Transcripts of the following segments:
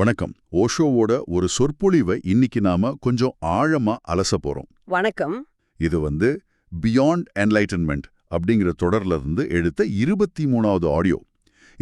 வணக்கம். ஓஷோவோட ஒரு சொற்பொழிவை இன்னைக்கு நாம கொஞ்சம் ஆழமா அலச போறோம். வணக்கம். இது வந்து பியாண்ட் என்லைட்டன்மெண்ட் அப்படிங்கிற தொடர்ல இருந்து எடுத்த இருபத்தி மூணாவது ஆடியோ.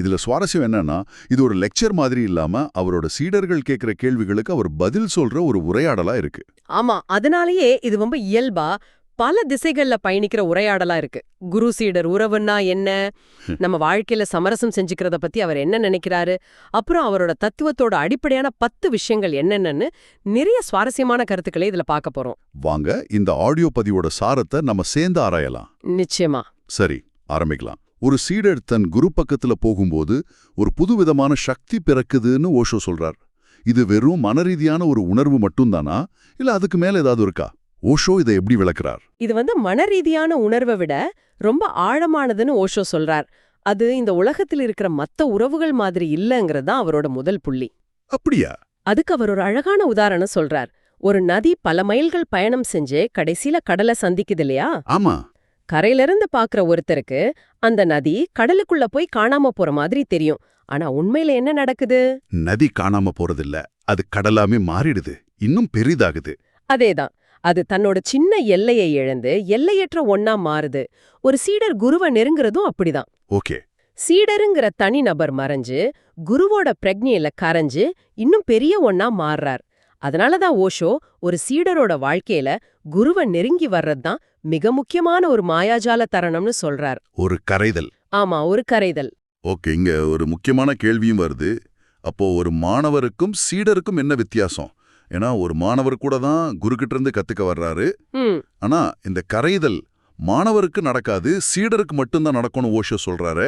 இதுல சுவாரஸ்யம் என்னன்னா இது ஒரு லெக்சர் மாதிரி இல்லாம அவரோட சீடர்கள் கேட்கிற கேள்விகளுக்கு அவர் பதில் சொல்ற ஒரு உரையாடலா இருக்கு. ஆமா அதனாலேயே இது ரொம்ப இயல்பா பல திசைகள்ல பயணிக்கிற உரையாடலா இருக்கு. குரு சீடர் உறவுன்னா என்ன? நம்ம வாழ்க்கையில சமரசம் செஞ்சுக்கிறத பத்தி அவர் என்ன நினைக்கிறாரு? அப்புறம் அவரோட தத்துவத்தோட அடிப்படையான பத்து விஷயங்கள் என்னென்னன்னு நிறைய சுவாரஸ்யமான கருத்துக்களை இதுல பார்க்க போறோம். வாங்க இந்த ஆடியோ பதிவோட சாரத்தை நம்ம சேர்ந்து ஆராயலாம். நிச்சயமா. சரி ஆரம்பிக்கலாம். ஒரு சீடர் தன் குரு பக்கத்துல போகும்போது ஒரு புதுவிதமான சக்தி பிறக்குதுன்னு ஓஷோ சொல்றார். இது வெறும் மனரீதியான ஒரு உணர்வு மட்டும்தானா? இல்ல அதுக்கு மேல ஏதாவது இருக்கா? ஓஷோ இதை எப்படி விளக்குறார்? இது வந்து மனரீதியான உணர்வை விட ரொம்ப ஆழமானதுன்னு ஓஷோ சொல்றார். அது இந்த உலகத்தில் இருக்கிற மத்த உறவுகள் மாதிரி இல்லங்கிறது தான் அவரோட முதல் புள்ளி. அப்படியா? அதுக்கு அவர் ஒரு அழகான உதாரணம் சொல்றார். ஒரு நதி பல மைல்கள் பயணம் செஞ்சு கடைசியில கடலை சந்திக்குது இல்லையா? ஆமா. கரையிலிருந்து பாக்குற ஒருத்தருக்கு அந்த நதி கடலுக்குள்ள போய் காணாம போற மாதிரி தெரியும். ஆனா உண்மையில என்ன நடக்குது? நதி காணாம போறதில்ல. அது கடலாமே மாறிடுது. இன்னும் பெரிதாகுது. அதேதான். அது தன்னோட சின்ன எல்லையை இழந்து எல்லையற்ற ஒன்னா மாறுது. ஒரு சீடர் குருவை நெருங்குறதும் அப்படிதான். ஓகே. சீடருங்கிற தனிநபர் மறைஞ்சு குருவோட பிரக்ஞையில கரைஞ்சு இன்னும் பெரிய ஒன்னா மாறுறார். அதனாலதான் ஓஷோ ஒரு சீடரோட வாழ்க்கையில குருவை நெருங்கி வர்றதுதான் மிக முக்கியமான ஒரு மாயாஜால தருணம்னு சொல்றார். ஒரு கரைதல். ஆமா ஒரு கரைதல். ஓகே இங்க ஒரு முக்கியமான கேள்வியும் வருது. அப்போ ஒரு மாணவருக்கும் சீடருக்கும் என்ன வித்தியாசம்? ஏன்னா ஒரு மாணவர் கூட தான் குருக்கிட்ட இருந்து கத்துக்க வர்றாரு. ஆனா இந்த கரைதல் மாணவருக்கு நடக்காது சீடருக்கு மட்டும்தான் நடக்கணும் ஓஷோ சொல்றாரு.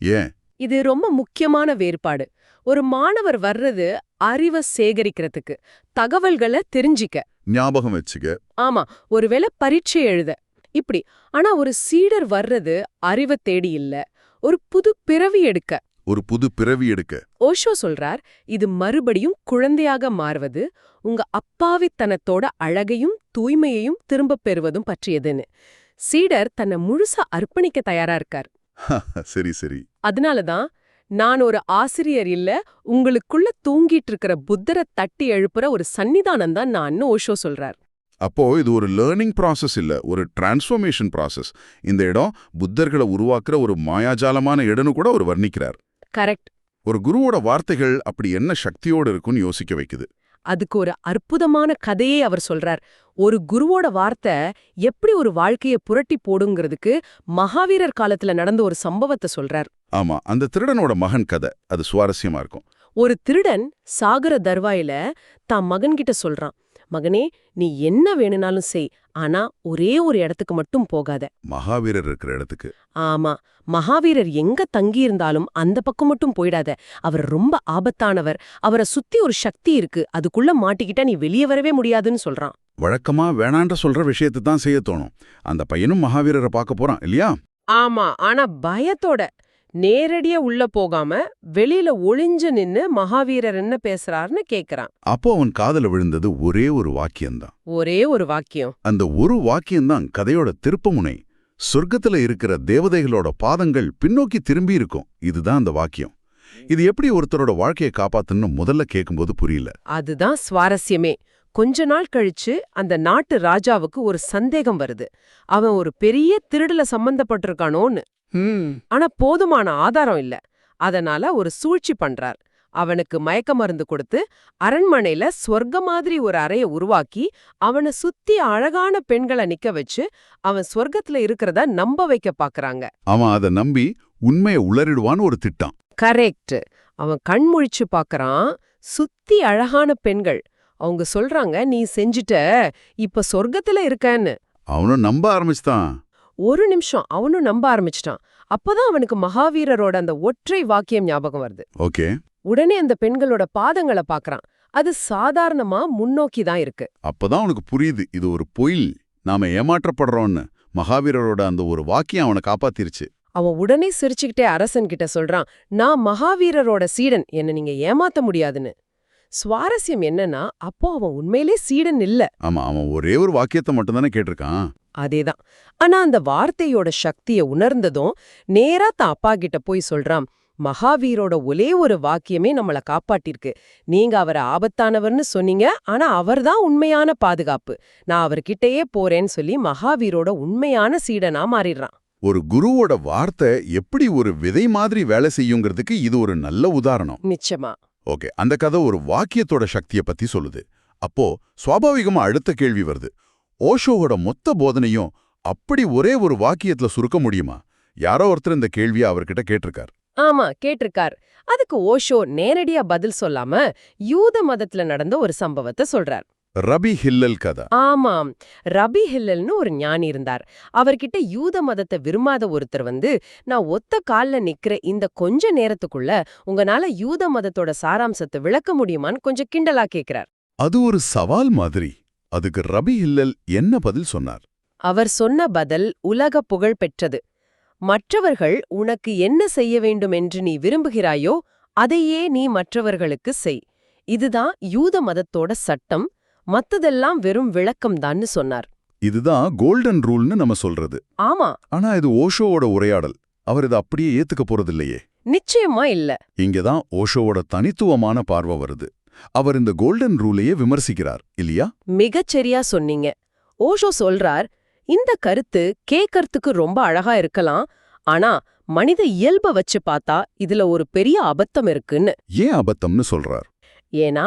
ஏன்? இது ரொம்ப முக்கியமான வேறுபாடு. ஒரு மாணவர் வர்றது அறிவை சேகரிக்கிறதுக்கு தகவல்களை தெரிஞ்சிக்க. ஞாபகம் வச்சுக்க. ஆமா ஒருவேளை பரீட்சை எழுத. இப்படி. ஆனா ஒரு சீடர் வர்றது அறிவை தேடி இல்ல ஒரு புது பிறவி எடுக்க. ஒரு புது பிறவி எடுக்க. ஓஷோ சொல்றார் இது மறுபடியும் குழந்தையாக மாறுவது உங்க அப்பாவித்தனத்தோட அழகையும் தூய்மையையும் திரும்பப் பெறுவதும் பற்றியதுன்னு. சீடர் தன்னை முழுசா அர்ப்பணிக்க தயாரா இருக்கார். சரி சரி. அதனாலதான் நான் ஒரு ஆசிரியர் இல்ல உங்களுக்குள்ள தூங்கிட்டு இருக்கிற புத்தரை தட்டி எழுப்புற ஒரு சன்னிதானம் தான் நான் ஓஷோ சொல்றார். அப்போ இது ஒரு லேர்னிங் ப்ராசஸ் இல்ல ஒரு டிரான்ஸ்ஃபர்மேஷன் ப்ராசஸ் இந்த இடம் புத்தர்களை உருவாக்குற ஒரு மாயாஜாலமான இடம்னு கூட அவர் வர்ணிக்கிறார். கரெக்ட். ஒரு குருவோட வார்த்தைகள் அப்படி என்ன சக்தியோட இருக்குன்னு யோசிக்க வைக்குது. அதுக்கு ஒரு அற்புதமான கதையே அவர் சொல்றார். ஒரு குருவோட வார்த்தை எப்படி ஒரு வாழ்க்கைய புரட்டி போடுங்கிறதுக்கு மகாவீரர் காலத்துல நடந்த ஒரு சம்பவத்தை சொல்றார். ஆமா அந்த திருடனோட மகன் கதை அது சுவாரஸ்யமா இருக்கும். ஒரு திருடன் சாகர தர்வாயில தான் மகன்கிட்ட சொல்றான். மகனே நீ என்ன வேணும்னாலும் செய். ஆனா ஒரே ஒரு இடத்துக்கு மட்டும் போகாத. மகாவீரர் இருக்கிற இடத்துக்கு. ஆமா மகாவீரர் எங்க தங்கியிருந்தாலும் அந்த பக்கம் மட்டும் போயிடாத. அவர் ரொம்ப ஆபத்தானவர். அவரை சுத்தி ஒரு சக்தி இருக்கு. அதுக்குள்ள மாட்டிக்கிட்டா நீ வெளியே வரவே முடியாதுன்னு சொல்றான். வழக்கமா வேணான்ற சொல்ற விஷயத்தை தான் செய்ய தோணும். அந்த பையனும் மகாவீரரை பார்க்க போறான் இல்லையா? ஆமா ஆனா பயத்தோட. நேரடியா உள்ள போகாம வெளியில ஒளிஞ்சு நின்னு மகாவீரர் என்ன பேசுறாருன்னு கேக்குறான். அப்போ அவன் காதல விழுந்தது ஒரே ஒரு வாக்கியம்தான். ஒரே ஒரு வாக்கியம். அந்த ஒரு வாக்கியம்தான் கதையோட திருப்பமுனை. சொர்க்கத்துல இருக்கிற தேவதைகளோட பாதங்கள் பின்னோக்கி திரும்பி இருக்கும். இதுதான் அந்த வாக்கியம். இது எப்படி ஒருத்தரோட வாழ்க்கையை காப்பாத்துன்னு முதல்ல கேட்கும்போது புரியல. அதுதான் சுவாரஸ்யமே. கொஞ்ச நாள் கழிச்சு அந்த நாட்டு ராஜாவுக்கு ஒரு சந்தேகம் வருது. அவன் ஒரு பெரிய திருடுல சம்பந்தப்பட்டிருக்கானோன்னு. ஆனா போதுமான ஆதாரம் இல்ல. அதனால ஒரு சூழ்ச்சி பண்றார். அவனுக்கு மயக்க மருந்து கொடுத்து அரண்மனையில சொர்க்க மாதிரி ஒரு அறைய உருவாக்கி அவனை சுத்தி அழகான பெண்களை நிக்க வச்சு அவன் சொர்க்கத்துல இருக்கிறத நம்ப வைக்க பாக்குறாங்க. அவன் அதை நம்பி உண்மையை உளறிடுவான்னு ஒரு திட்டம். கரெக்ட் அவன் கண் முழிச்சு பாக்குறான். சுத்தி அழகான பெண்கள். அவங்க சொல்றாங்க நீ செஞ்சுட்ட இப்ப சொர்க்கத்துல இருக்கன்னு. அவனும் நம்ப ஆரம்பிச்சுதான் ஒரு நிமிஷம் அவனும் நம்ப ஆரம்பிச்சிட்டான். அப்பதான் அவனுக்கு மகாவீரரோட அந்த ஒற்றை வாக்கியம் ஞாபகம் வருது. ஓகே. உடனே அந்த பெண்களோட பாதங்களை பாக்குறான். அது சாதாரணமா முன்னோக்கி தான் இருக்கு. அப்பதான் அவனுக்கு புரியுது இது ஒரு பொயில் நாம ஏமாற்றப்படுறோம்னு. மகாவீரரோட அந்த ஒரு வாக்கியம் அவனை காப்பாத்திருச்சு. அவன் உடனே சிரிச்சுக்கிட்டே அரசன் கிட்ட சொல்றான் நான் மகாவீரரோட சீடன் என்ன நீங்க ஏமாத்த முடியாதுன்னு. சுவாரஸ்யம் என்னன்னா அப்போ அவன் உண்மையிலே சீடன் இல்ல. ஆமா அவன் ஒரே ஒரு வாக்கியத்தை மட்டும்தானே கேட்டிருக்கான். அதேதான். ஆனா அந்த வார்த்தையோட சக்திய உணர்ந்ததும் நேரா தான் அப்பா கிட்ட போய் சொல்றான் மகாவீரோட ஒரே ஒரு வாக்கியமே நம்மள காப்பாட்டிருக்கு நீங்க அவரை ஆபத்தானவர்னு சொன்னீங்க ஆனா அவர்தான் உண்மையான பாதுகாப்பு. நான் அவர்கிட்டயே போறேன்னு சொல்லி மகாவீரோட உண்மையான சீடனா மாறிடுறான். ஒரு குருவோட வார்த்தை எப்படி ஒரு விதை மாதிரி வேலை செய்யுங்கிறதுக்கு இது ஒரு நல்ல உதாரணம். நிச்சயமா. ஓகே. அந்த கதை ஒரு வாக்கியத்தோட சக்தியை பத்தி சொல்லுது. அப்போ சுவாபாவிகமா அடுத்த கேள்வி வருது. ஓஷோவோட மொத்த போதனையும் அப்படி ஒரே ஒரு வாக்கியத்துல சுருக்க முடியுமா? யாரோ ஒருத்தர் இந்த கேள்வியை அவர்கிட்ட கேட்டிருக்கார். ஆமா கேட்டிருக்கார். அதுக்கு ஓஷோ நேரடியா பதில் சொல்லாம யூத மதத்துல நடந்த ஒரு சம்பவத்தை சொல்றார். ரபி ஹில்லல் கதை. ஆமாம். ரபி ஹில்லல்னு ஒரு ஞானி இருந்தார். அவர்கிட்ட யூத மதத்தை விரும்பாத ஒருத்தர் வந்து நான் ஒத்த கால்ல நிக்கிற இந்த கொஞ்ச நேரத்துக்குள்ள உங்களால யூத மதத்தோட சாராம்சத்தை விளக்க முடியுமான்னு கொஞ்சம் கிண்டலா கேக்குறார். அது ஒரு சவால் மாதிரி. அதுக்கு ரபி ஹில்லல் என்ன பதில் சொன்னார்? அவர் சொன்ன பதில் உலக புகழ் பெற்றது. மற்றவர்கள் உனக்கு என்ன செய்ய வேண்டும் என்று நீ விரும்புகிறாயோ அதையே நீ மற்றவர்களுக்கு செய். இதுதான் யூத மதத்தோட சட்டம் மத்ததெல்லாம் வெறும் விளக்கம்தான்னு சொன்னார். இதுதான் கோல்டன் ரூல்னு நம்ம சொல்றது. ஆமா. ஆனா இது ஓஷோவோட உரையாடல். அவர் இதை அப்படியே ஏத்துக்க போறதில்லையே. நிச்சயமா இல்ல. இங்கதான் ஓஷோவோட தனித்துவமான பார்வை வருது. அவர் இந்த கோல்டன் ரூலையே விமர்சிக்கிறார் இல்லையா? மிகச்சரியா சொன்னீங்க. ஓஷோ சொல்றார் இந்த கருத்து கேக்கறதுக்கு ரொம்ப அழகா இருக்கலாம் ஆனா மனித இயல்ப வச்சு பார்த்தா இதுல ஒரு பெரிய அபத்தம் இருக்குன்னு. ஏன் அபத்தம்னு சொல்றார்? ஏன்னா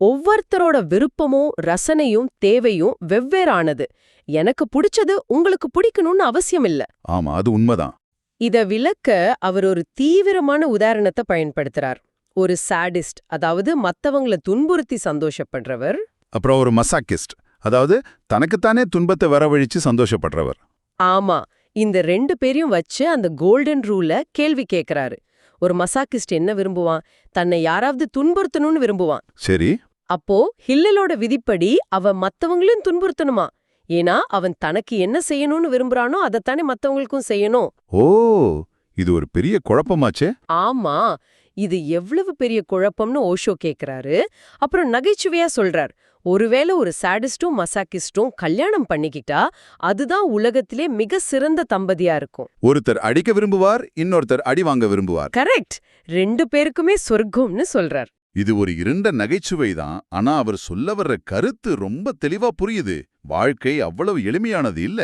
ஒவ்வொருத்தரோட விருப்பமும் ரசனையும் தேவையும் வெவ்வேறானது. எனக்கு பிடிச்சது உங்களுக்கு பிடிக்கணும்னு அவசியம் இல்ல ஆமா அது உண்மைதான். இத விளக்க அவர் ஒரு தீவிரமான உதாரணத்தை பயன்படுத்துறார். ஒரு சாடிஸ்ட் அதாவது மத்தவங்கள துன்புறுத்தி சந்தோஷப்படுறவர். அப்புறம் ஒரு மசாக்கிஸ்ட் அதாவது தனக்குத்தானே துன்பத்தை வரவழிச்சு சந்தோஷப்படுறவர். ஆமா இந்த ரெண்டு பேரையும் வச்சு அந்த கோல்டன் ரூல கேள்வி கேக்குறாரு. ஒரு மசாக்கிஸ்ட் என்ன விரும்புவான்? தன்னை யாராவது துன்புறுத்தணும்னு விரும்புவான். சரி. அப்போ ஹில்லலோட விதிப்படி அவன் மத்தவங்களையும் துன்புறுத்தணுமா? ஏன்னா அவன் தனக்கு என்ன செய்யணும்னு விரும்புறானோ அதைத்தானே மத்தவங்களுக்கும் செய்யணும். ஓ இது ஒரு பெரிய குழப்பமாச்சே. ஆமா இது எவ்வளவு பெரிய குழப்பம்னு ஓஷோ கேக்குறாரு. அப்புறம் நகைச்சுவையா சொல்றார். ஒருவேளை ஒரு சாடிஸ்டும் மசாக்கிஸ்டும் கல்யாணம் பண்ணிக்கிட்டா அதுதான் உலகத்திலே மிக சிறந்த தம்பதியா இருக்கும். ஒருத்தர் அடிக்க விரும்புவார் இன்னொருத்தர் அடி வாங்க விரும்புவார். கரெக்ட். ரெண்டு பேருக்குமே சொர்க்கம்னு சொல்றார். இது ஒரு இருண்ட நகைச்சுவை தான் ஆனா அவர் சொல்ல வர்ற கருத்து ரொம்ப தெளிவா புரியுது. வாழ்க்கை அவ்வளவு எளிமையானது இல்ல.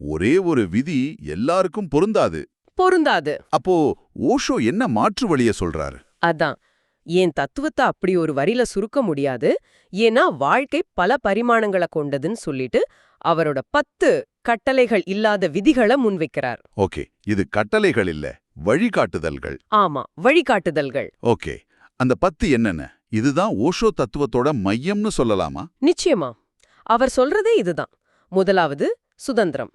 ஒரே ஒரு விதி எல்லாருக்கும் பொருந்தாது. பொருந்தாது. அப்போ ஓஷோ என்ன மாற்று வழிய சொல்றாரு? அதான். என் தத்துவத்தை அப்படி ஒரு வரியில சுருக்க முடியாது? ஏன்னா வாழ்க்கை பல பரிமாணங்களை கொண்டதுன்னு சொல்லிட்டு அவரோட பத்து கட்டளைகள் இல்லாத விதிகளை முன்வைக்கிறார். ஓகே. இது கட்டளைகள் இல்ல வழிகாட்டுதல்கள். ஆமா வழிகாட்டுதல்கள். ஓகே. அந்த பத்து என்னென்ன? இதுதான் ஓஷோ தத்துவத்தோட மையம்னு சொல்லலாமா? நிச்சயமா. அவர் சொல்றதே இதுதான். முதலாவது சுதந்திரம்.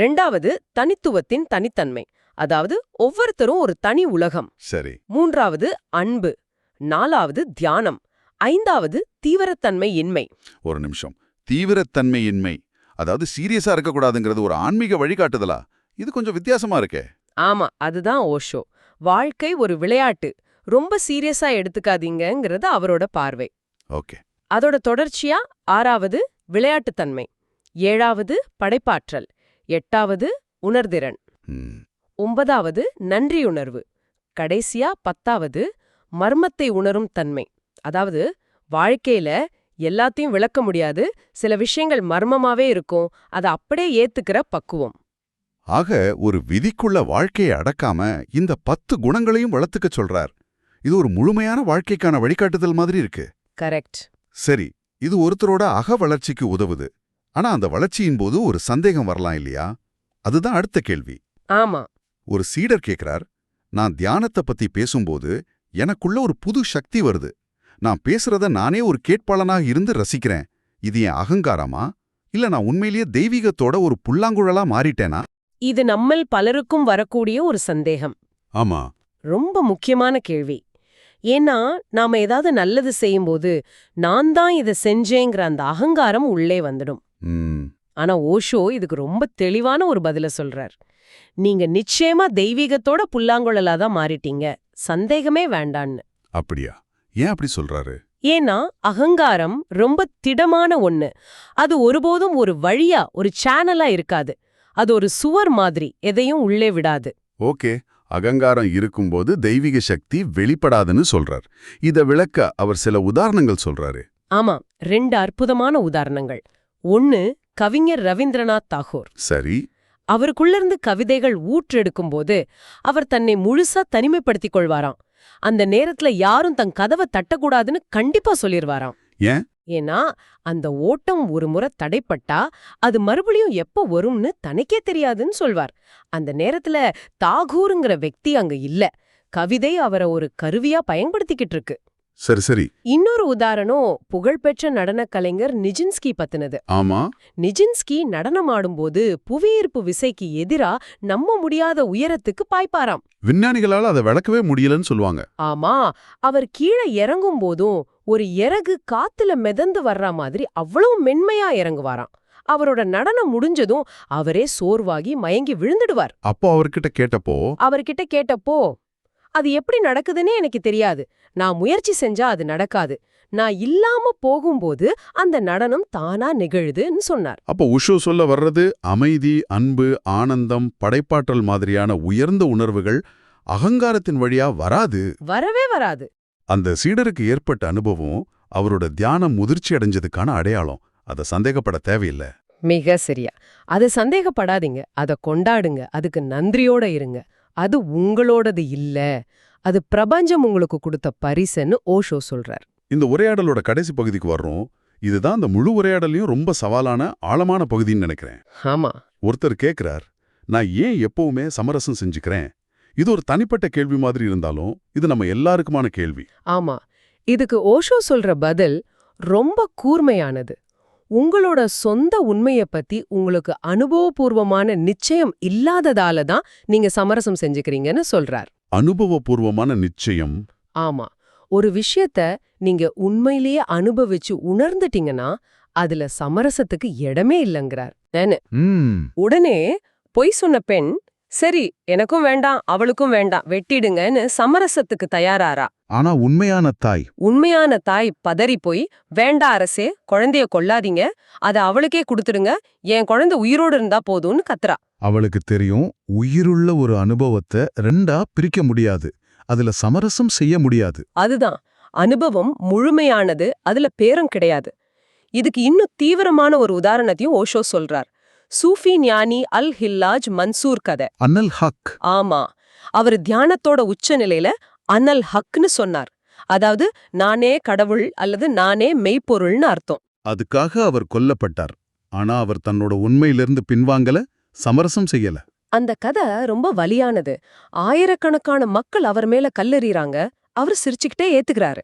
ரெண்டாவது தனித்துவத்தின் தனித்தன்மை. அதாவது ஒவ்வொருத்தரும் ஒரு தனி உலகம். சரி. மூன்றாவது அன்பு. நாலாவது தியானம். ஐந்தாவது தீவிரத்தன்மை இன்மை. ஒரு நிமிஷம். தீவிரத்தன்மையின்மை அதாவது சீரியஸா இருக்கக்கூடாதுங்கிறது ஒரு ஆன்மீக வழிகாட்டுதலா? இது கொஞ்சம் வித்தியாசமா இருக்கே. ஆமா அதுதான் ஓஷோ. வாழ்க்கை ஒரு விளையாட்டு. ரொம்ப சீரியஸா எடுத்துக்காதீங்கங்கிறது அவரோட பார்வை. ஓகே. அதோட தொடர்ச்சியா ஆறாவது விளையாட்டுத்தன்மை ஏழாவது படைப்பாற்றல் எட்டாவது உணர்திறன். ஒன்பதாவது நன்றியுணர்வு கடைசியா பத்தாவது மர்மத்தை உணரும் தன்மை. அதாவது வாழ்க்கையில எல்லாத்தையும் விளக்க முடியாது சில விஷயங்கள் மர்மமாவே இருக்கும் அதை அப்படியே ஏத்துக்கிற பக்குவம். ஆக ஒரு விதிக்குள்ள வாழ்க்கையை அடக்காம இந்த பத்து குணங்களையும் வளர்த்துக்க சொல்றார். இது ஒரு முழுமையான வாழ்க்கைக்கான வழிகாட்டுதல் மாதிரி இருக்கு. கரெக்ட். சரி இது ஒருத்தரோட அக வளர்ச்சிக்கு உதவுது. ஆனா அந்த வளர்ச்சியின் போது ஒரு சந்தேகம் வரலாம் இல்லையா? அதுதான் அடுத்த கேள்வி. ஆமா. ஒரு சீடர் கேக்குறார் நான் தியானத்தை பத்தி பேசும்போது எனக்குள்ள ஒரு புது சக்தி வருது. நான் பேசுறத நானே ஒரு கேட்பாளனாக இருந்து ரசிக்கிறேன். இது என் அகங்காரமா? இல்ல நான் உண்மையிலேயே தெய்வீகத்தோட ஒரு புல்லாங்குழலா மாறிட்டேனா? இது நம்மள் பலருக்கும் வரக்கூடிய ஒரு சந்தேகம். ஆமா. ரொம்ப முக்கியமான கேள்வி. ஏன்னா நாம ஏதாவது நல்லது செய்யும்போது நான் தான் இதை செஞ்சேங்கிற அந்த அகங்காரம் உள்ளே வந்துடும். ஆனா ஓஷோ இதுக்கு ரொம்ப தெளிவான ஒரு பதில சொல்றார். நீங்க நிச்சயமா தெய்வீகத்தோட புல்லாங்குழலா தான் மாறிட்டீங்க. சந்தேகமே வேண்டான்னு. அப்படியா? ஏன் அப்படி சொல்றாரு? ஏன்னா அகங்காரம் ரொம்ப திடமான ஒண்ணு. அது ஒருபோதும் ஒரு வழியா ஒரு சேனலா இருக்காது. அது ஒரு சுவர் மாதிரி எதையும் உள்ளே விடாது. ஓகே. அகங்காரம் இருக்கும்போது தெய்வீக சக்தி வெளிப்படாதுன்னு சொல்றார். இத விளக்க அவர் சில உதாரணங்கள் சொல்றாரு. ஆமா ரெண்டு அற்புதமான உதாரணங்கள். ஒன்னு கவிஞர் ரவீந்திரநாத் தாகூர். சரி. அவருக்குள்ளிருந்து கவிதைகள் ஊற்றெடுக்கும்போது அவர் தன்னை முழுசா தனிமைப்படுத்திக் கொள்வாராம். அந்த நேரத்துல யாரும் தன் கதவை தட்டக்கூடாதுன்னு கண்டிப்பா சொல்லிருவாராம். ஏன்? ஏன்னா அந்த ஓட்டம் ஒரு முறை தடைப்பட்டா அது மறுபடியும் எப்ப வரும்னு தனக்கே தெரியாதுன்னு சொல்வார் அந்த நேரத்துல தாகூருங்கிற వ్యక్తి அங்க இல்ல கவிதை அவரை ஒரு கருவியா பயன்படுத்திக்கிட்டு இருக்கு சரி சரி இன்னொரு உதாரணம் புகழ்பெற்ற நடனக் கலைஞர் நிஜின்ஸ்கி பத்தினது ஆமா நிஜின்ஸ்கி நடனமாடும்போது புவியீர்ப்பு விசைக்கு எதிரா நம்ப முடியாத உயரத்துக்கு பாய்ப்பாராம் விஞ்ஞானிகளால அதை விளக்கவே முடியலன்னு சொல்லுவாங்க ஆமா அவர் கீழே இறங்கும் போதும் ஒரு இறகு காத்துல மிதந்து வர்ற மாதிரி அவ்வளவு மென்மையா இறங்குவாராம். அவரோட நடனம் முடிஞ்சதும் அவரே சோர்வாகி மயங்கி விழுந்துடுவார். அப்போ அவர்கிட்ட கேட்டப்போ? அவர்கிட்ட கேட்டப்போ அது எப்படி நடக்குதுன்னே எனக்கு தெரியாது. நான் முயற்சி செஞ்சா அது நடக்காது. நான் இல்லாம போகும்போது அந்த நடனம் தானா நிகழுதுன்னு சொன்னார். அப்போ உஷோ சொல்ல வர்றது அமைதி அன்பு ஆனந்தம் படைப்பாற்றல் மாதிரியான உயர்ந்த உணர்வுகள் அகங்காரத்தின் வழியா வராது? வரவே வராது. அந்த சீடருக்கு ஏற்பட்ட அனுபவம் அவரோட தியானம் முதிர்ச்சி அடைஞ்சதுக்கான அடையாளம். அதை சந்தேகப்பட தேவையில்லை. மிக சரியா. அது சந்தேகப்படாதீங்க. அத கொண்டாடுங்க. அதுக்கு நன்றியோட இருங்க. அது உங்களோடது இல்ல. அது பிரபஞ்சம் உங்களுக்கு கொடுத்த பரிசுன்னு ஓஷோ சொல்றார். இந்த உரையாடலோட கடைசி பகுதிக்கு வர்றோம். இதுதான் அந்த முழு உரையாடலையும் ரொம்ப சவாலான ஆழமான பகுதின்னு நினைக்கிறேன். ஆமா. ஒருத்தர் கேக்குறார் நான் ஏன் எப்பவுமே சமரசம் செஞ்சுக்கிறேன்? இது ஒரு தனிப்பட்ட கேள்வி மாதிரி இருந்தாலும் இது நம்ம எல்லாருக்குமான கேள்வி. ஆமா. இதுக்கு ஓஷோ சொல்ற பதில் ரொம்ப கூர்மையானது. உங்களோட சொந்த உண்மைய பத்தி உங்களுக்கு அனுபவபூர்வமான நிச்சயம் இல்லாததால தான் நீங்க சமரசம் செஞ்சுக்கிறீங்கன்னு சொல்றார். அனுபவபூர்வமான நிச்சயம்? ஆமா. ஒரு விஷயத்த நீங்க உண்மையிலேயே அனுபவிச்சு உணர்ந்துட்டீங்கன்னா அதுல சமரசத்துக்கு இடமே இல்லைங்கிறார். நானு உடனே பொய் சொன்ன பெண் சரி எனக்கும் வேண்டாம் அவளுக்கும் வேண்டாம் வெட்டிடுங்கன்னு சமரசத்துக்கு தயாராரா ஆனா உண்மையான தாய். உண்மையான தாய் பதறி போய் வேண்டா அரசே குழந்தைய கொல்லாதீங்க அத அவளுக்கே கொடுத்துடுங்க என் குழந்தை உயிரோடு இருந்தா போதும்னு கத்துறா. அவளுக்கு தெரியும் உயிருள்ள ஒரு அனுபவத்தை ரெண்டா பிரிக்க முடியாது. அதுல சமரசம் செய்ய முடியாது. அதுதான் அனுபவம் முழுமையானது அதுல பேரம் கிடையாது. இதுக்கு இன்னும் தீவிரமான ஒரு உதாரணத்தையும் ஓஷோ சொல்றார். சூஃபி ஞானி அல் ஹில்லாஜ் மன்சூர் கதை. அன்னல் ஹக். ஆமா. அவர் தியானத்தோட உச்ச நிலையில அனல் ஹக்னு சொன்னார். அதாவது நானே கடவுள் அல்லது நானே மெய்ப்பொருள்னு அர்த்தம். அதுக்காக அவர் கொல்லப்பட்டார். ஆனா அவர் தன்னோட உண்மையிலிருந்து பின்வாங்கல சமரசம் செய்யல. அந்த கதை ரொம்ப வலியானது. ஆயிரக்கணக்கான மக்கள் அவர் மேல கல்லெறிறாங்க. அவர் சிரிச்சுக்கிட்டே ஏத்துக்கிறாரு.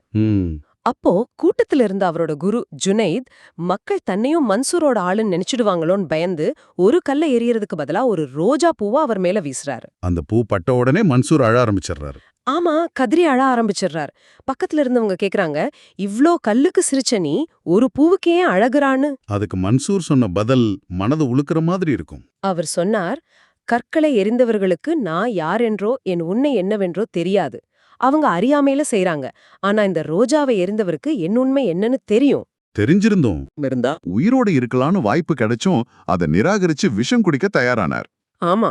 அப்போ கூட்டத்துல இருந்த அவரோட குரு ஜுனைத் மக்கள் தன்னையும் மன்சூரோட ஆளுன்னு நினைச்சிடுவாங்களோன்னு பயந்து ஒரு கல்ல எரியறதுக்கு பதிலா ஒரு ரோஜா பூவா அவர் மேல வீசுறாரு. அந்த பூ பட்ட உடனே மன்சூர் அழ ஆரம்பிச்சிடுறாரு. ஆமா கதறி அழ ஆரம்பிச்சிடுறார். பக்கத்துல இருந்தவங்க கேக்குறாங்க இவ்ளோ கல்லுக்கு சிரிச்ச நீ ஒரு பூவுக்கு அழகுறான்னு. அதுக்கு மன்சூர் சொன்ன பதில் மனது உழுக்கிற மாதிரி இருக்கும். அவர் சொன்னார் கற்களை எரிந்தவர்களுக்கு நான் யாரென்றோ என் உன்னை என்னவென்றோ தெரியாது. அவங்க அறியாமையில செய்றாங்க. ஆனா இந்த ரோஜாவை எரிந்தவருக்கு என் உண்மை என்னன்னு தெரியும். தெரிஞ்சிருந்தோம். இருந்தா? உயிரோடு இருக்கலாம்னு வாய்ப்பு கிடைச்சும் அதை நிராகரிச்சு விஷம் குடிக்க தயாரானார். ஆமா.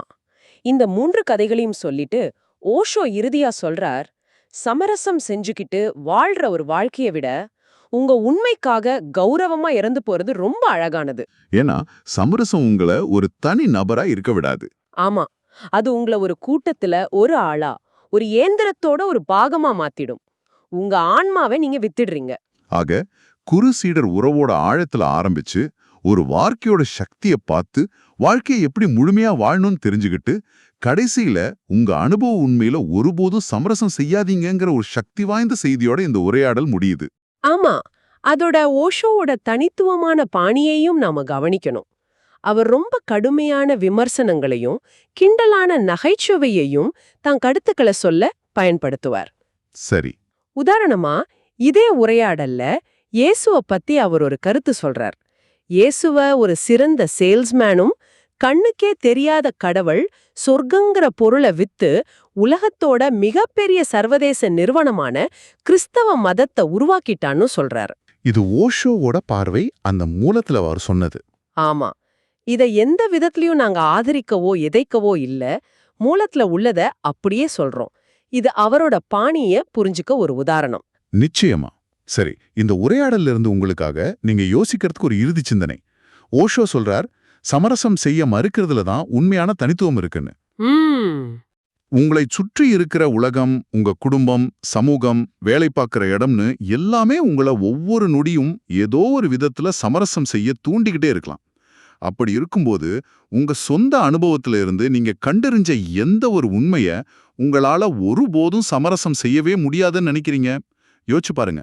இந்த மூன்று கதைகளையும் சொல்லிட்டு ஓஷோ இறுதியா சொல்றார் சமரசம் செஞ்சுக்கிட்டு வாழ்ற ஒரு வாழ்க்கைய விட உங்க உண்மைக்காக கௌரவமா இறந்து போறது ரொம்ப அழகானது. ஏன்னா சமரசம் உங்களை ஒரு தனி நபரா இருக்க விடாது. ஆமா. அது உங்களை ஒரு கூட்டத்துல ஒரு ஆளா ஒரு ஏந்திரத்தோட ஒரு பாகமா மாத்திடும். உங்க ஆன்மாவை நீங்க வித்துடுறீங்க. ஆக குரு சீடர் உறவோட ஆழத்துல ஆரம்பிச்சு ஒரு வாழ்க்கையோட சக்திய பார்த்து வாழ்க்கையை எப்படி முழுமையா வாழணும்னு தெரிஞ்சுக்கிட்டு கடைசியில உங்க அனுபவ உண்மையில ஒருபோதும் சமரசம் செய்யாதீங்கங்கிற ஒரு சக்தி வாய்ந்த செய்தியோட இந்த உரையாடல் முடியுது. ஆமா. அதோட ஓஷோவோட தனித்துவமான பாணியையும் நாம கவனிக்கணும். அவர் ரொம்ப கடுமையான விமர்சனங்களையும் கிண்டலான நகைச்சுவையையும் தன் கருத்துக்களை சொல்ல பயன்படுத்துவார். சரி. உதாரணமா இதே உரையாடல்ல இயேசுவ பத்தி அவர் ஒரு கருத்து சொல்றார். இயேசுவ ஒரு சிறந்த சேல்ஸ்மேனும் கண்ணுக்கே தெரியாத கடவுள் சொர்க்கங்கிற பொருளை வித்து உலகத்தோட மிகப்பெரிய சர்வதேச நிறுவனமான கிறிஸ்தவ மதத்தை உருவாக்கிட்டான்னு சொல்றாரு. இது ஓஷோவோட பார்வை அந்த மூலத்துல அவர் சொன்னது. ஆமா. இத எந்த விதத்திலயும் நாங்க ஆதரிக்கவோ எதைக்கவோ இல்ல. மூலத்துல உள்ளத அப்படியே சொல்றோம். இது அவரோட பாணிய புரிஞ்சுக்க ஒரு உதாரணம். நிச்சயமா. சரி இந்த உரையாடல்ல இருந்து உங்களுக்காக நீங்க யோசிக்கிறதுக்கு ஒரு இறுதி சிந்தனை. ஓஷோ சொல்றார் சமரசம் செய்ய மறுக்கிறதுல தான் உண்மையான தனித்துவம் இருக்குன்னு. ம். உங்களை சுற்றி இருக்கிற உலகம் உங்க குடும்பம் சமூகம் வேலை பார்க்குற இடம்னு எல்லாமே உங்களை ஒவ்வொரு நொடியும் ஏதோ ஒரு விதத்துல சமரசம் செய்ய தூண்டிக்கிட்டே இருக்கலாம். அப்படி இருக்கும்போது உங்க சொந்த அனுபவத்துல இருந்து நீங்க கண்டறிஞ்ச எந்த ஒரு உண்மைய உங்களால ஒருபோதும் சமரசம் செய்யவே முடியாதுன்னு நினைக்கிறீங்க? யோசிச்சு பாருங்க.